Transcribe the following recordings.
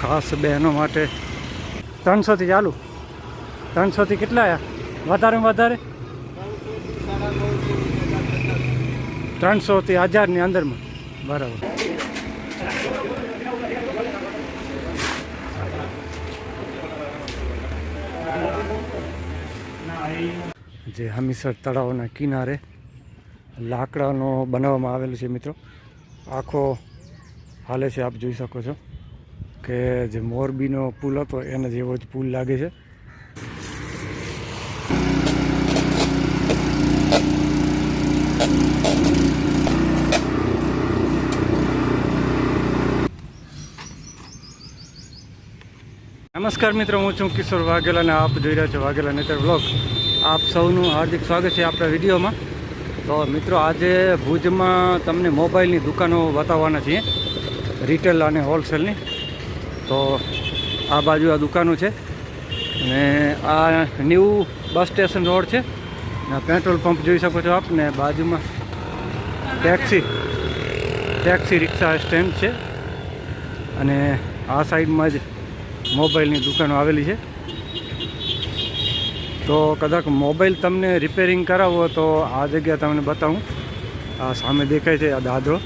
ખાસ બહેનો માટે ત્રણસોથી ચાલુ. ત્રણસોથી કેટલા વધારેમાં વધારે? ત્રણસોથી હજારની અંદરમાં. બરાબર. જે હમીસર તળાવના કિનારે લાકડાનો બનાવવામાં આવેલું છે મિત્રો. આખો હાલે છે, આપ જોઈ શકો છો. કે જે મોરબીનો પુલ હતો, એને જેવો જ પુલ લાગે છે. નમસ્કાર મિત્રો, હું છું કિશોર વાઘેલા અને આપ જોઈ રહ્યા છો વાઘેલા નેચર બ્લોગ આપ સૌનું હાર્દિક સ્વાગત છે આપણા વિડીયોમાં. તો મિત્રો, આજે ભુજમાં તમને મોબાઈલની દુકાનો બતાવવાના છીએ, રિટેલ અને હોલસેલની. તો આ બાજુ આ દુકાનો છે. અને આ ન્યૂ બસ સ્ટેશન રોડ છે. પેટ્રોલ પંપ જોઈ શકો છો આપ, ને બાજુમાં ટેક્સી ટેક્સી રિક્ષા સ્ટેન્ડ છે. અને આ સાઈડમાં જ મોબાઈલની દુકાનો આવેલી છે. તો કદાચ મોબાઈલ તમને રિપેરિંગ કરાવવો તો આ જગ્યા તમને બતાવું. આ સામે દેખાય છે આ દાદરો.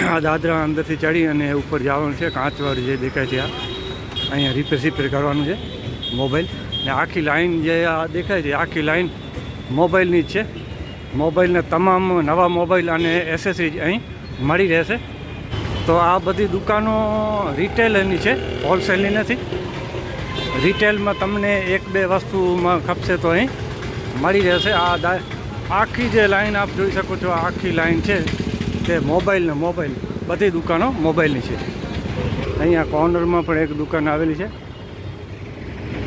આ દાદરા અંદરથી ચડી અને ઉપર જવાનું છે કાંચવાળું જે દેખાય છે આ. અહીંયા રિપેર સિપેર કરવાનું છે મોબાઈલ ને આખી લાઈન જે આ દેખાય છે, આખી લાઈન મોબાઈલની જ છે. મોબાઈલના તમામ નવા મોબાઈલ અને એસેસરીઝ અહીં મળી રહેશે. તો આ બધી દુકાનો રિટેલની છે હોલસેલની નથી. રિટેલમાં તમને એક બે વસ્તુમાં ખપશે તો અહીં મળી રહેશે. આ આખી જે લાઈન આપ જોઈ શકો છો આખી લાઈન છે. તે મોબાઈલ ને મોબાઈલ. બધી દુકાનો મોબાઈલની છે. અહીંયા કોર્નરમાં પણ એક દુકાન આવેલી છે.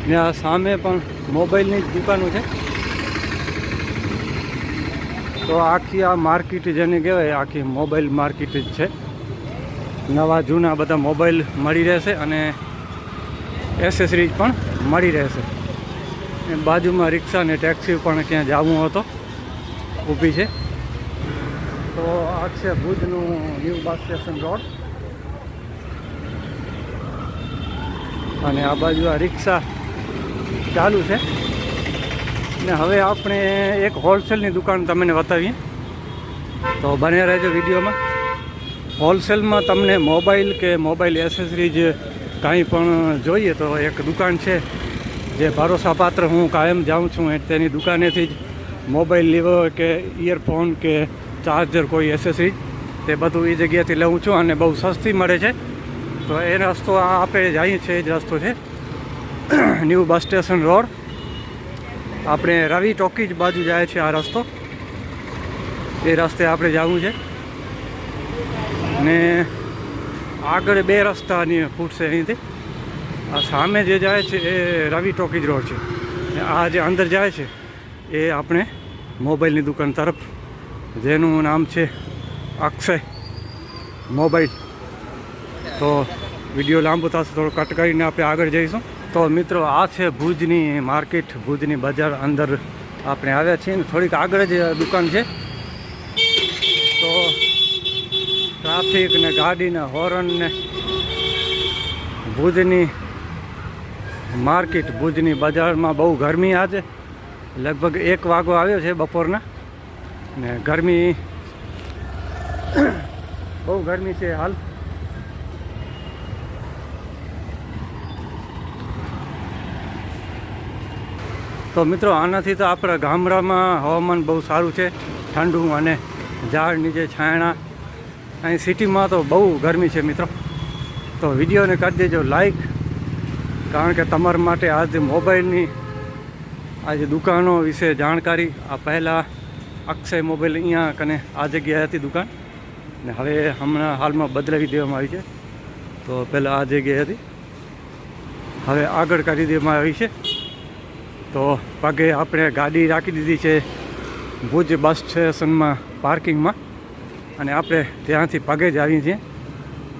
ને આ સામે પણ મોબાઈલની જ દુકાનો છે. તો આખી આ માર્કેટ જેને કહેવાય, આખી મોબાઈલ માર્કેટ જ છે. નવા જૂના બધા મોબાઈલ મળી રહેશે અને એસેસરીઝ પણ મળી રહેશે. બાજુમાં રિક્ષા અને ટેક્સી પણ ક્યાં જવું હતો ઊભી છે. તો આ છે ભુજનું ન્યૂ બસ સ્ટેશન રોડ. અને આ બાજુ આ રિક્ષા ચાલુ છે. ને હવે આપણે એક હોલસેલની દુકાન તમને બતાવીએ. તો બને રહેજો વિડીયોમાં. હોલસેલમાં તમને મોબાઈલ કે મોબાઈલ એસેસરીઝ કાંઈ પણ જોઈએ તો એક દુકાન છે. જે ભરોસાપાત્ર હું કાયમ જાઉં છું તેની દુકાનેથી જ મોબાઈલ લેવો કે ઇયરફોન કે ચાર્જર કોઈ એસેસરી તે બધું એ જગ્યાથી લઉં છું અને બહુ સસ્તી મળે છે. તો એ રસ્તો આપણે જઈએ છીએ એ જ રસ્તો છે. ન્યૂ બસ સ્ટેશન રોડ આપણે રવિ ટોકીજ બાજુ જાય છે આ રસ્તો. એ રસ્તે આપણે જવું છે. ને આગળ બે રસ્તાની ફૂટશે અહીંથી. આ સામે જે જાય છે એ રવિ ટોકીજ રોડ છે. આ જે અંદર જાય છે એ આપણે મોબાઈલની દુકાન તરફ જેનું નામ છે અક્ષય મોબાઈલ. તો વીડિયો લાંબો થશે, થોડો કટ કરીને આપણે આગળ જઈશું. તો મિત્રો, આ છે ભુજની માર્કેટ, ભુજની બજાર અંદર આપણે આવ્યા છીએ થોડીક આગળ જ દુકાન છે. તો ટ્રાફિક ને ગાડીને હોર્ન ને ભુજની માર્કેટ, ભુજની બજારમાં બહુ ગરમી આજે. લગભગ એક વાગો આવ્યો છે બપોરના. ને ગરમી બહુ ગરમી છે હાલ. તો મિત્રો, આનાથી તો આપણા ગામડામાં હવામાન બહુ સારું છે, ઠંડુ અને ઝાડ નીચે છાયણા અહીં સિટીમાં તો બહુ ગરમી છે મિત્રો. તો વિડીયોને કરી દેજો લાઈક, કારણ કે તમારા માટે આજે મોબાઈલની આજે દુકાનો વિશે જાણકારી. આ પહેલાં અક્ષય મોબાઈલ અહીંયા કને આ જગ્યાએ હતી દુકાન. ને હવે હમણાં હાલમાં બદલાવી દેવામાં આવી છે. તો પહેલાં આ જગ્યાએ હતી. હવે આગળ કરી દેવામાં આવી છે. તો પગે આપણે ગાડી રાખી દીધી છે ભુજ બસ સ્ટેશનમાં પાર્કિંગમાં. અને આપણે ત્યાંથી પગે જ આવીએ છીએ.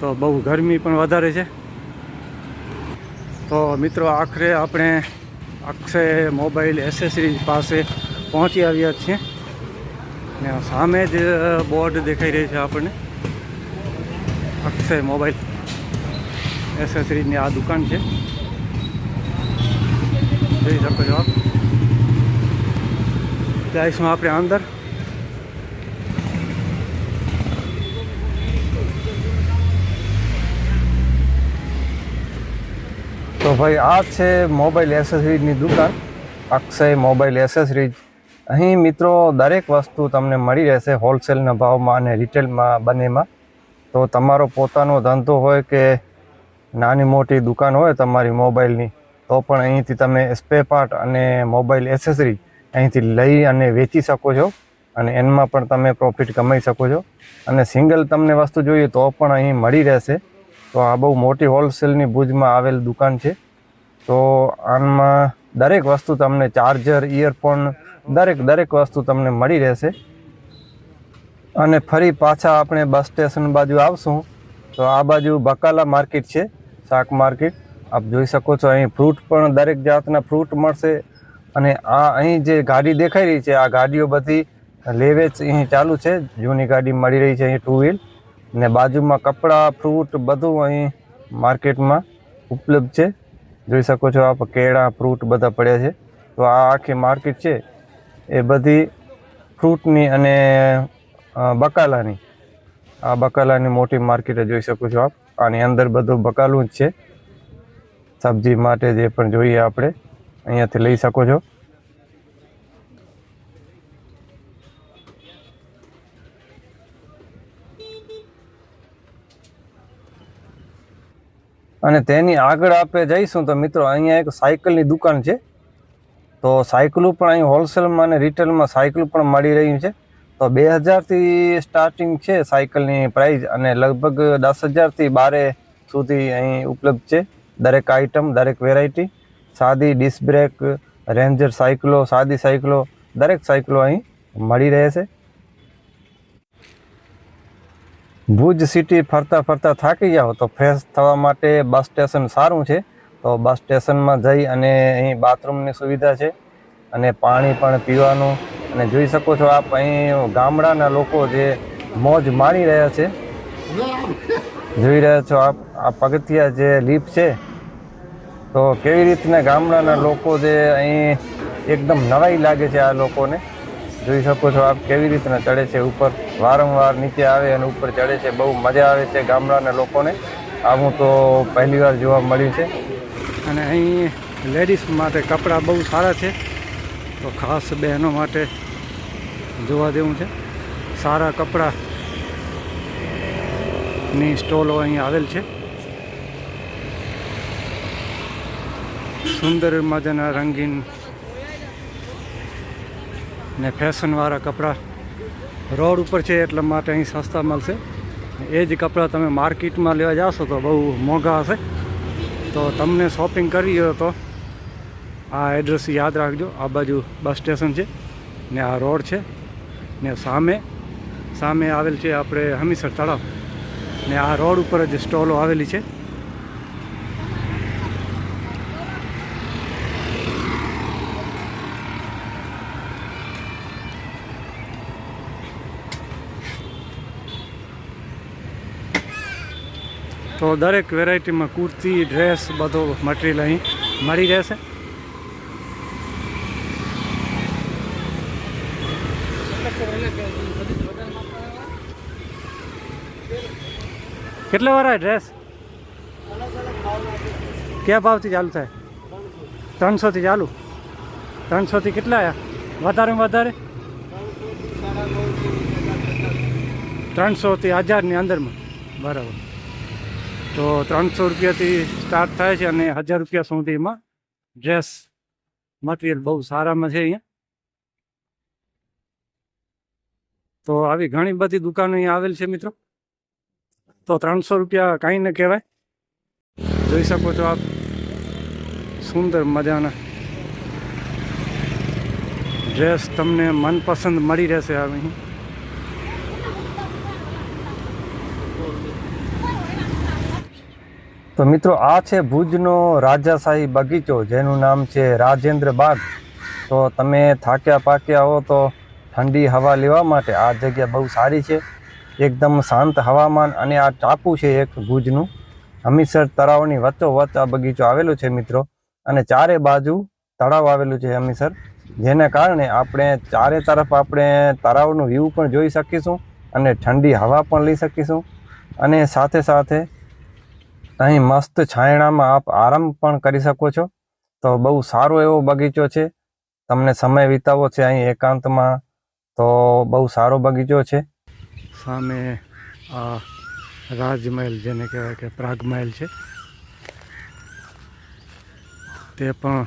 તો બહુ ગરમી પણ વધારે છે. તો મિત્રો આખરે આપણે અક્ષય મોબાઈલ એસેસરીઝ પાસે પહોંચી આવ્યા છીએ. ને આ સામે જ બોર્ડ દેખાઈ રહી છે આપણને અક્ષય મોબાઈલ એસેસરીઝની આ દુકાન છે જોઈ શકો છો આપ જઈશું આપણે અંદર તો ભાઈ આ છે મોબાઈલ એસેસરીઝની દુકાન અક્ષય મોબાઈલ એસેસરીઝ અહીં મિત્રો દરેક વસ્તુ તમને મળી રહેશે હોલસેલના ભાવમાં અને રિટેલમાં બંનેમાં. તો તમારો પોતાનો ધંધો હોય કે નાની મોટી દુકાન હોય તમારી મોબાઈલની, તો પણ અહીંથી તમે સ્પે પાર્ટ અને મોબાઈલ એસેસરી અહીંથી લઈ અને વેચી શકો છો અને એમાં પણ તમે પ્રોફિટ કમાઈ શકો છો. અને સિંગલ તમને વસ્તુ જોઈએ તો પણ અહીં મળી રહેશે. તો આ બહુ મોટી હોલસેલની ભુજમાં આવેલ દુકાન છે. તો આમાં દરેક વસ્તુ તમને ચાર્જર ઇયરફોન દરેક દરેક વસ્તુ તમને મળી રહેશે. અને ફરી પાછા આપણે બસ સ્ટેશન બાજુ આવશું. તો આ બાજુ બકાલા માર્કેટ છે, શાક માર્કેટ. આપ જોઈ શકો છો અહીં ફ્રૂટ પણ દરેક જાતના ફ્રૂટ મળશે. અને આ અહીં જે ગાડી દેખાઈ રહી છે, આ ગાડીઓ બધી લેવેચ અહીં ચાલુ છે. જૂની ગાડી મળી રહી છે અહીં ટુ વ્હીલ ને બાજુમાં કપડાં, ફ્રૂટ બધું અહીં માર્કેટમાં ઉપલબ્ધ છે. જોઈ શકો છો આપ કેળા, ફ્રૂટ બધા પડ્યા છે. તો આ આખી માર્કેટ છે. એ બધી ફ્રૂટની અને બકાલાની, આ બકાલાની મોટી માર્કેટ જોઈ શકો છો આપ. આની અંદર બધું બકાલું જ છે. સબ્જી માટે જે પણ જોઈએ આપણે, અહીંયાથી લઈ શકો છો. અને તેની આગળ આપણે જઈશું તો મિત્રો, અહીંયા એક સાયકલની દુકાન છે. તો સાયકલો પણ અહીં હોલસેલમાં અને રિટેલમાં સાયકલ પણ મળી રહ્યું છે. તો બે હજારથી સ્ટાર્ટિંગ છે સાયકલની પ્રાઇસ અને લગભગ દસ હજારથી બારે સુધી અહીં ઉપલબ્ધ છે. દરેક આઇટમ દરેક વેરાયટી સાદી ડિસ્ક બ્રેક રેન્જર સાયકલો, સાદી સાયકલો, દરેક સાયકલો અહીં મળી રહે છે. ભુજ સિટી ફરતા ફરતા થાકી જાઓ તો ફ્રેશ થવા માટે બસ સ્ટેશન સારું છે. તો બસ સ્ટેશનમાં જઈ અને અહીં બાથરૂમની સુવિધા છે અને પાણી પણ પીવાનું. અને જોઈ શકો છો આપ અહીં ગામડાના લોકો જે મોજ માણી રહ્યા છે. જોઈ રહ્યા છો આપ, આ પગથિયા જે લીપ છે. તો કેવી રીતના ગામડાના લોકો જે અહીં એકદમ નવાઈ લાગે છે આ લોકોને? જોઈ શકો છો આપ કેવી રીતના ચડે છે ઉપર? વારંવાર નીચે આવે અને ઉપર ચડે છે. બહુ મજા આવે છે ગામડાના લોકોને. આવું તો પહેલીવાર જોવા મળ્યું છે. અને અહીં લેડીઝ માટે કપડાં બહુ સારા છે. તો ખાસ બહેનો માટે જોવા જેવું છે. સારા કપડાંની સ્ટોલો અહીં આવેલ છે. સુંદર મજાના રંગીન ને ફેશનવાળા કપડાં રોડ ઉપર છે એટલા માટે અહીં સસ્તા મળશે. એ જ કપડાં તમે માર્કેટમાં લેવા જાશો તો બહુ મોંઘા હશે. તો તમને શોપિંગ કરવી હોય તો આ એડ્રેસ યાદ રાખજો. આ બાજુ બસ સ્ટેશન છે ને આ રોડ છે ને સામે સામે આવેલ છે આપણે હમીસર તળાવ. ને આ રોડ ઉપર જ સ્ટોલો આવેલી છે. તો દરેક વેરાયટીમાં કુર્તી, ડ્રેસ, બધો મટીરિયલ અહીં મળી રહેશે. કેટલા વાર ડ્રેસ? કયા ભાવથી ચાલુ થાય? ત્રણસોથી ચાલુ? ત્રણસોથી કેટલા વધારેમાં વધારે? ત્રણસોથી હજારની અંદરમાં. બરાબર. તો ત્રણસો રૂપિયાથી સ્ટાર્ટ થાય છે અને હજાર રૂપિયા સુધીમાં ડ્રેસ મટીરિયલ બહુ સારામાં છે અહીંયા. તો આવી ઘણી બધી દુકાનો અહીંયા આવેલ છે મિત્રો. તો ત્રણસો રૂપિયા કાંઈ ન કહેવાય. જોઈ શકો છો આપ. સુંદર મજાના ડ્રેસ તમને મનપસંદ મળી રહેશે અહીં. તો મિત્રો, આ છે ભુજનો રાજાશાહી બગીચો, જેનું નામ છે રાજેન્દ્ર બાગ. તો તમે થાક્યા પાક્યા હો તો ઠંડી હવા લેવા માટે આ જગ્યા બહુ સારી છે. એકદમ શાંત હવામાન અને આ ટાપુ છે એક ભુજનું. હમીરસર તળાવની વચ્ચોવચ્ચ આ બગીચો આવેલો છે મિત્રો. અને ચારે બાજુ તળાવ આવેલું છે હમીરસર જેના કારણે આપણે ચારે તરફ આપણે તળાવનું વ્યૂ પણ જોઈ શકીશું અને ઠંડી હવા પણ લઈ શકીશું. અને સાથે સાથે અહીં મસ્ત છાયણામાં આપ આરામ પણ કરી શકો છો. તો બહુ સારો એવો બગીચો છે. તમને સમય વિતાવો છે અહીં એકાંતમાં. તો બહુ સારો બગીચો છે. સામે આ રાજમહેલ જેને કહેવાય કે પ્રાગમહેલ છે. તે પણ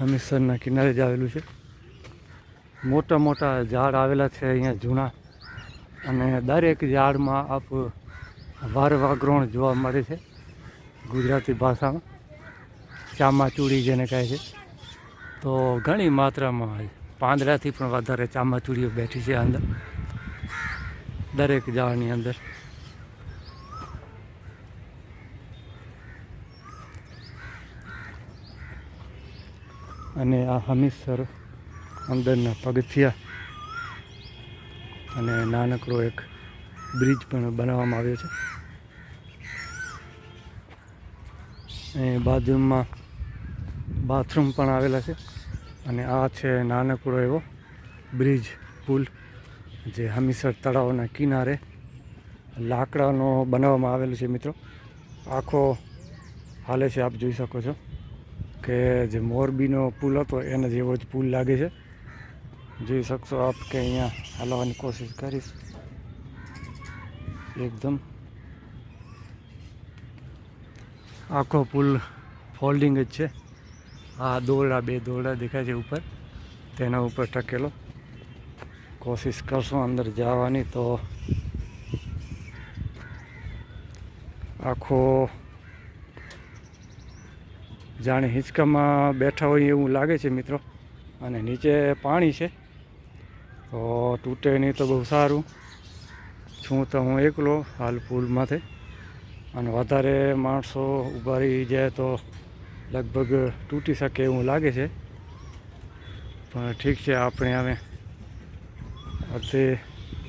હમીરસરના કિનારે જ આવેલું છે. મોટા મોટા ઝાડ આવેલા છે અહીંયા જૂના. અને દરેક ઝાડમાં આપ વાર વાગરોણ જોવા મળે છે. ગુજરાતી ભાષામાં. ચામાચૂડી જેને કહે છે. તો ઘણી માત્રામાં પાંદડાથી પણ વધારે ચામાચૂડીઓ બેઠી છે અંદર. દરેક ઝાડની અંદર. અને આ હમીસર અંદરના પગથિયા. અને નાનકડો એક બ્રિજ પણ બનાવવામાં આવ્યો છે. એ બાજુમાં બાથરૂમ પણ આવેલા છે અને આ છે નાનકડો એવો બ્રિજ પુલ જે હમીસર તળાવના કિનારે લાકડાનો બનાવવામાં આવેલો છે મિત્રો. આખો હાલે છે, આપ જોઈ શકો છો કે જે મોરબીનો પુલ હતો એના જેવો જ પુલ લાગે છે. જોઈ શકશો આપ કે અહીંયા હલાવવાની કોશિશ કરીશ. એકદમ. આખો પુલ ફોલ્ડિંગ જ છે. આ દોરડા, બે દોરડા દેખાય છે ઉપર. તેના ઉપર ટકેલો કોશિશ કરશું અંદર જવાની તો આખો જાણે હિંચકામાં બેઠા હોય એવું લાગે છે મિત્રો. અને નીચે પાણી છે. તો તૂટે નહીં તો બહુ સારું. છું તો હું એકલો હાલ પુલમાંથી. અને વધારે માણસો ઊભા રહી જાય તો લગભગ તૂટી શકે એવું લાગે છે. પણ ઠીક છે, આપણે હવે અર્થે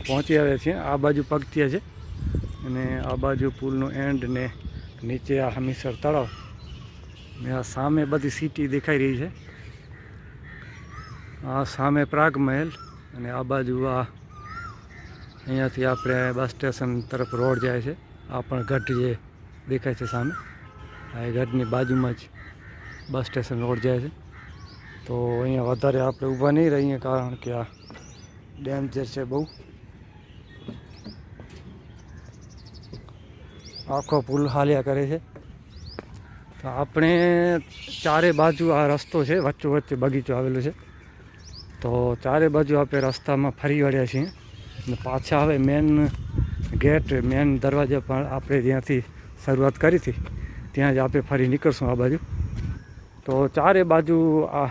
પહોંચી આવ્યા છીએ. આ બાજુ પગથિયા છે. અને આ બાજુ પુલનો એન્ડ ને નીચે આ હમીસર તળાવ. ને આ સામે બધી સિટી દેખાઈ રહી છે. આ સામે પ્રાગ મહેલ અને આ બાજુ આ અહીંયાથી આપણે બસ સ્ટેશન તરફ રોડ જાય છે. આ પણ ગઢ જે દેખાય છે સામે. આ એ ગઢની બાજુમાં જ બસ સ્ટેશન રોડ જાય છે. તો અહીંયા વધારે આપણે ઊભા નહીં રહીએ કારણ કે આ ડેન્જર છે બહુ. આખો પુલ હાલ્યા કરે છે. તો આપણે ચારે બાજુ આ રસ્તો છે વચ્ચો વચ્ચે બગીચો આવેલો છે. તો ચારે બાજુ આપણે રસ્તામાં ફરી વળ્યા છીએ. અને પાછા હવે મેન ગેટ મેન દરવાજા પણ આપણે જ્યાંથી શરૂઆત કરી હતી, ત્યાં જ આપણે ફરી નીકળશું આ બાજુ. તો ચારે બાજુ આ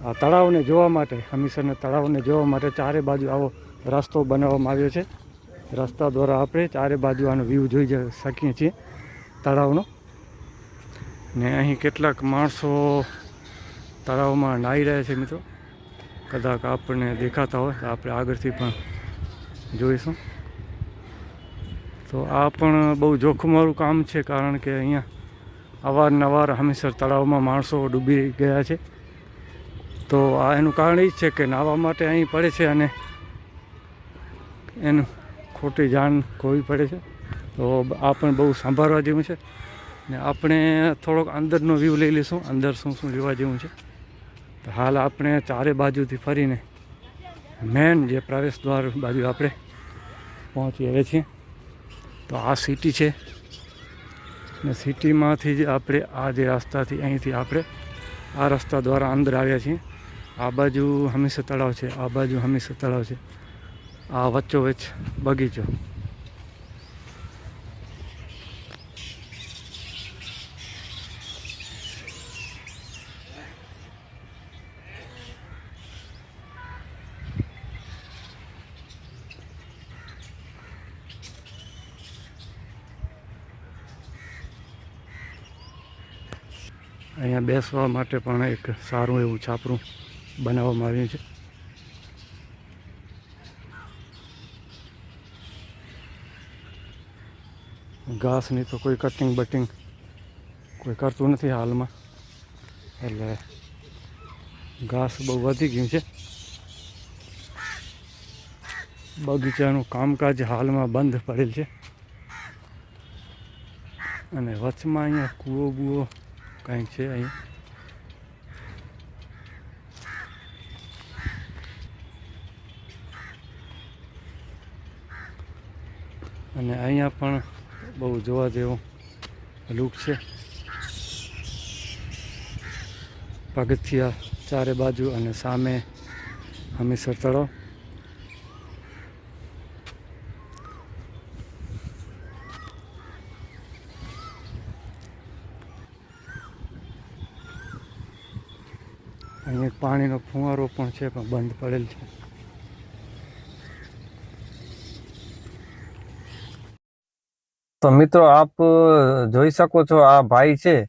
આ તળાવને જોવા માટે, હમીસરના તળાવને જોવા માટે ચારે બાજુ આવો રસ્તો બનાવવામાં આવ્યો છે. રસ્તા દ્વારા આપણે ચારે બાજુ આનો વ્યૂ જોઈ શકીએ છીએ તળાવનો. ને અહીં કેટલાક માણસો તળાવમાં નાહી રહ્યા છે મિત્રો. કદાચ આપણને દેખાતા હોય તો આપણે આગળથી પણ જોઈશું. તો આ પણ બહુ જોખમવાળું કામ છે કારણ કે અહીંયા અવારનવાર હંમેશા તળાવમાં માણસો ડૂબી ગયા છે. તો આ એનું કારણ એ જ છે કે નાહવા માટે અહીં પડે છે અને એનું ખોટી જાણ ખોવી પડે છે. તો આ પણ બહુ સંભાળવા જેવું છે. ને આપણે થોડોક અંદરનો વ્યૂ લઈ લઈશું. અંદર શું શું જોવા જેવું છે. હાલ આપણે ચારે બાજુથી ફરીને મેન જે પ્રવેશ દ્વાર બાજુ આપણે પહોંચી આવ્યા છીએ. તો આ સિટી છે. ને સિટીમાંથી જ આપણે આ જે રસ્તાથી અહીંથી આપણે આ રસ્તા દ્વારા અંદર આવ્યા છીએ. આ બાજુ હંમેશા તળાવ છે. આ બાજુ હંમેશા તળાવ છે. આ વચ્ચોવચ્ચ બગીચો. અહીંયા બેસવા માટે પણ એક સારું એવું છાપરું બનાવવામાં આવ્યું છે. ઘાસની તો કોઈ કટિંગ બટિંગ કોઈ કરતું નથી હાલમાં. એટલે ઘાસ બહુ વધી ગયું છે. બગીચાનું કામકાજ હાલમાં બંધ પડેલ છે. અને વચમાં અહીંયા કૂવો બૂવો કંઈક છે અહીં અને અહીંયા પણ બહુ જોવા જેવું લુક છે. પગથિયા ચારે બાજુ અને સામે હમીસર તળાવ અહીંયા પાણીનો ફુવારો પણ છે, પણ બંધ પડેલ છે. તો મિત્રો, આપ જોઈ શકો છો, આ ભાઈ છે,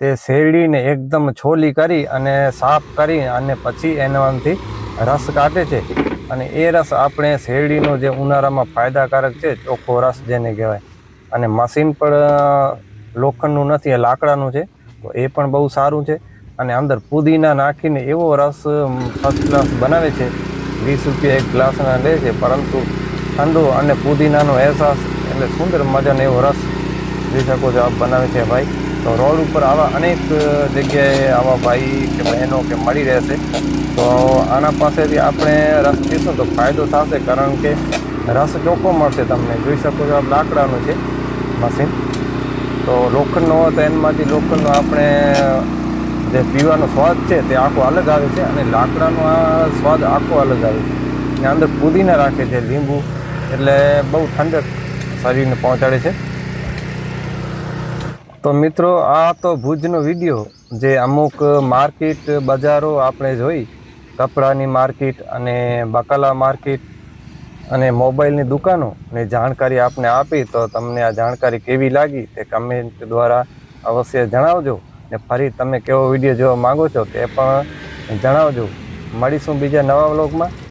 તે શેરડીને એકદમ છોલી કરી અને સાફ કરી અને પછી એનાથી રસ કાઢે છે. અને એ રસ આપણે શેરડીનો જે ઉનાળામાં ફાયદાકારક છે, ચોખ્ખો રસ જેને કહેવાય. અને મશીન પણ લોખંડનું નથી લાકડાનું છે. તો એ પણ બહુ સારું છે. અને અંદર પુદીના નાખીને એવો રસ ફર્સ્ટ ક્લાસ બનાવે છે. વીસ રૂપિયા એક ગ્લાસના લે છે, પરંતુ ઠંડુ અને પુદીનાનો અહેસાસ એટલે સુંદર મજાનો એવો રસ. જોઈ શકો છો આપ બનાવે છે ભાઈ. તો રોડ ઉપર આવા અનેક જગ્યાએ આવા ભાઈ કે બહેનો કે મળી રહેશે તો આના પાસેથી આપણે રસ પીશું તો ફાયદો થશે, કારણ કે રસ ચોખ્ખો મળશે તમને. જોઈ શકો છો આ લાકડાનું છે મશીન. તો લોખંડનો હોય તો એમાંથી લોખંડનો આપણે જે પીવાનો સ્વાદ છે તે આખો અલગ આવે છે અને લાકડાનો આ સ્વાદ આખો અલગ આવે છે. ને અંદર પુદીના રાખે છે લીંબુ, એટલે બહુ ઠંડક શરીરને પહોંચાડે છે. તો મિત્રો, આ તો ભુજનો વીડિયો જે અમુક માર્કેટ બજારો આપણે જોઈ, કપડાની માર્કેટ અને બકાલા માર્કેટ અને મોબાઈલની દુકાનો ને જાણકારી આપને આપી, તો તમને આ જાણકારી કેવી લાગી તે કમેન્ટ દ્વારા અવશ્ય જણાવજો. ને ફરી તમે કેવો વીડિયો જોવા માંગો છો તે પણ જણાવજો. મળીશું બીજા નવા વ્લોગમાં.